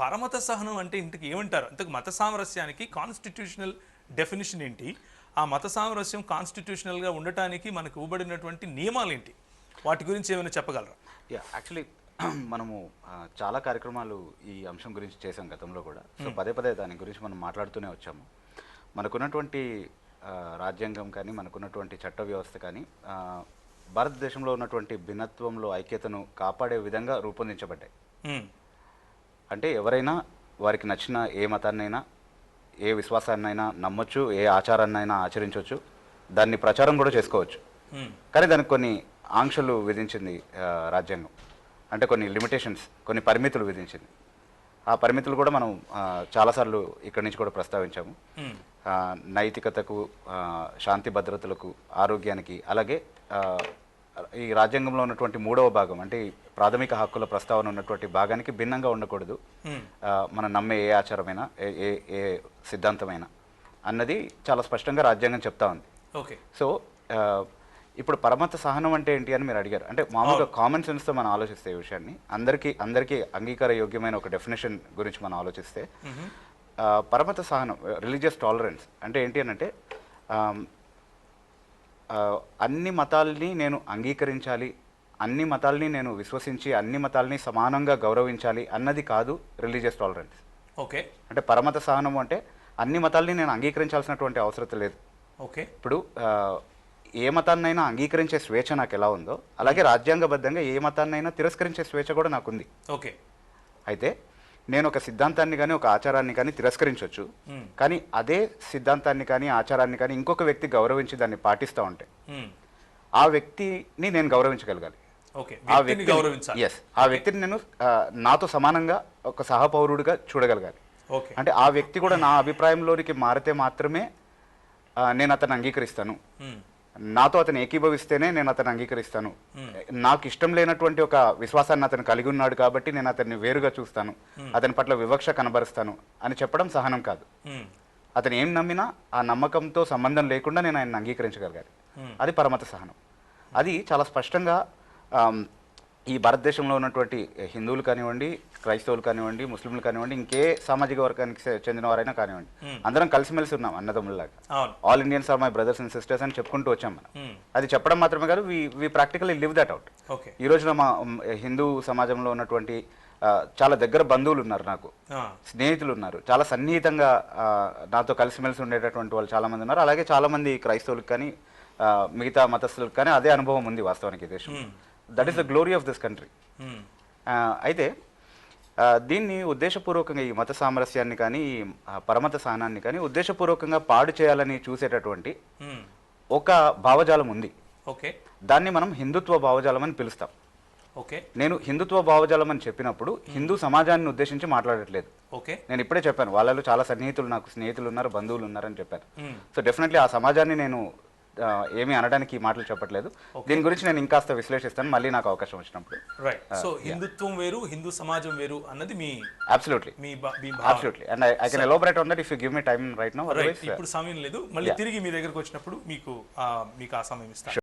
పరమత సహనం అంటే ఇంటికి ఏమంటారు? అంతకు మత సామరస్యానికి కాన్స్టిట్యూషనల్ డెఫినేషన్ ఏంటి? ఆ మత సామరస్యం కాన్స్టిట్యూషనల్గా ఉండటానికి మనకు ఇవ్వబడినటువంటి నియమాలు ఏంటి వాటి గురించి ఏమైనా చెప్పగలరా? యా యాక్చువల్లీ మనము చాలా కార్యక్రమాలు ఈ అంశం గురించి చేసాం గతంలో కూడా. సో పదే పదే దాని గురించి మనం మాట్లాడుతూనే వచ్చాము. మనకున్నటువంటి రాజ్యాంగం కానీ మనకున్నటువంటి చట్ట వ్యవస్థ కానీ భారతదేశంలో ఉన్నటువంటి భిన్నత్వంలో ఐక్యతను కాపాడే విధంగా రూపొందించబడ్డాయి. మ్మ్. అంటే ఎవరైనా వారికి నచ్చిన ఏ మతాన్నైనా ఏ విశ్వాసాన్నైనా నమ్మొచ్చు ఏ ఆచారాన్నైనా ఆచరించవచ్చు దాన్ని ప్రచారం కూడా చేసుకోవచ్చు. కానీ దానికి కొన్ని ఆంక్షలు విధించింది రాజ్యాంగం. అంటే కొన్ని లిమిటేషన్స్ కొన్ని పరిమితులు విధించింది. ఆ పరిమితులు కూడా మనం చాలాసార్లు ఇక్కడి నుంచి కూడా ప్రస్తావించాము. నైతికతకు శాంతి భద్రతలకు ఆరోగ్యానికి అలాగే ఈ రాజ్యాంగంలో ఉన్నటువంటి మూడవ భాగం అంటే ప్రాథమిక హక్కుల ప్రస్తావన ఉన్నటువంటి భాగానికి భిన్నంగా ఉండకూడదు. మనం నమ్మే ఏ ఆచారమైనా ఏ ఏ సిద్ధాంతమైనా అన్నది చాలా స్పష్టంగా రాజ్యాంగం చెప్తా ఉంది. ఓకే. సో ఇప్పుడు పరమత సహనం అంటే ఏంటి అని మీరు అడిగారు. అంటే మామూలుగా కామన్ సెన్స్తో మనం ఆలోచిస్తే ఈ విషయాన్ని అందరికీ అందరికీ అంగీకార యోగ్యమైన ఒక డెఫినేషన్ గురించి మనం ఆలోచిస్తే పరమత సహనం రిలీజియస్ టాలరెన్స్ అంటే ఏంటి అని అంటే అన్ని మతాల్ని నేను అంగీకరించాలి అన్ని మతాల్ని నేను విశ్వసించి అన్ని మతాల్ని సమానంగా గౌరవించాలి అన్నది కాదు రిలీజియస్ టాలరెన్స్. ఓకే. అంటే పరమత సహనం అంటే అన్ని మతాల్ని నేను అంగీకరించాల్సినటువంటి అవసరం లేదు. ఓకే. ఇప్పుడు ఏ మతాన్నైనా అంగీకరించే స్వేచ్ఛ నాకు ఎలా ఉందో అలాగే రాజ్యాంగబద్ధంగా ఏ మతాన్నైనా తిరస్కరించే స్వేచ్ఛ కూడా నాకుంది. ఓకే. అయితే నేను ఒక సిద్ధాంతాన్ని కానీ ఒక ఆచారాన్ని కానీ తిరస్కరించవచ్చు. కానీ అదే సిద్ధాంతాన్ని కానీ ఆచారాన్ని కానీ ఇంకొక వ్యక్తి గౌరవించి దాన్ని పాటిస్తూ ఉంటే. ఆ వ్యక్తిని నేను గౌరవించగలగాలి. ఆ వ్యక్తిని ఎస్ ఆ వ్యక్తిని నేను నాతో సమానంగా ఒక సహపౌరుడిగా చూడగలగాలి. అంటే ఆ వ్యక్తి కూడా నా అభిప్రాయంలోనికి మారితే మాత్రమే నేను అతను అంగీకరిస్తాను. నాతో అతను ఏకీభవిస్తేనే నేను అతను అంగీకరిస్తాను. నాకు ఇష్టం లేనటువంటి ఒక విశ్వాసాన్ని అతను కలిగి ఉన్నాడు కాబట్టి నేను అతన్ని వేరుగా చూస్తాను. అతని పట్ల వివక్ష కనబరుస్తాను అని చెప్పడం సహనం కాదు. మ్మ్. అతను ఏం నమ్మినా ఆ నమ్మకంతో సంబంధం లేకుండా నేను ఆయన అంగీకరించగలగాలి. అది పరమత సహనం. అది చాలా స్పష్టంగా ఈ భారతదేశంలో ఉన్నటువంటి హిందువులు కానివ్వండి క్రైస్తవులు కానివ్వండి ముస్లింలు కానివ్వండి ఇంకే సామాజిక వర్గానికి చెందిన వారైనా కానివ్వండి. అందరం కలిసిమెలిసి ఉన్నాం అన్నదమ్ముల్లాగా. All Indians are my brothers and sisters అని చెప్పుకుంటూ వచ్చాం మనం. అది చెప్పడం మాత్రమే కాదు we we practically live that out ఈ రోజున మా హిందూ సమాజంలో ఉన్నటువంటి చాలా దగ్గర బంధువులు ఉన్నారు నాకు. స్నేహితులు ఉన్నారు. చాలా సన్నిహితంగా నాతో కలిసిమెలిసి ఉండేటటువంటి వాళ్ళు చాలా మంది ఉన్నారు. అలాగే చాలా మంది క్రైస్తవులకు కానీ మిగతా మతస్థులకు కానీ అదే అనుభవం ఉంది వాస్తవానికి ఈ దేశం that is the glory of this country. అయితే దీన్ని ఉద్దేశపూర్వకంగా ఈ మత సామరస్యాన్ని కానీ ఈ పరమత సహనాన్ని కానీ ఉద్దేశపూర్వకంగా పాడు చేయాలని చూసేటటువంటి మ్మ్. ఒక భావజాలం ఉంది. ఓకే. దాన్ని మనం హిందుత్వ భావజాలం అని పిలుస్తాం. ఓకే. నేను హిందుత్వ భావజాలం అని చెప్పినప్పుడు హిందూ సమాజాన్ని ఉద్దేశించి మాట్లాడట్లేదు. ఓకే. నేను ఇప్పుడే చెప్పాను వాళ్ళలో చాలా సన్నిహితులు నాకు స్నేహితులు ఉన్నారు బంధువులు ఉన్నారని చెప్పాను. మ్మ్. సో డెఫినెట్లీ ఆ సమాజాన్ని నేను ఏమీ అనడానికి ఈ మాటలు చెప్పట్లేదు. దీని గురించి నేను ఇంకాస్త విశ్లేషిస్తాను. మళ్ళీ నాకు అవకాశం వచ్చినప్పుడు. రైట్ సో హిందుత్వం వేరు హిందూ సమాజం వేరు అన్నది మీ absolutely me absolutely and I can elaborate on that if you give me time right no right ఇప్పుడు సమయం లేదు. మళ్ళీ తిరిగి మీ దగ్గరకు వచ్చినప్పుడు మీకు మీకు ఆ సమయం ఇస్తాను.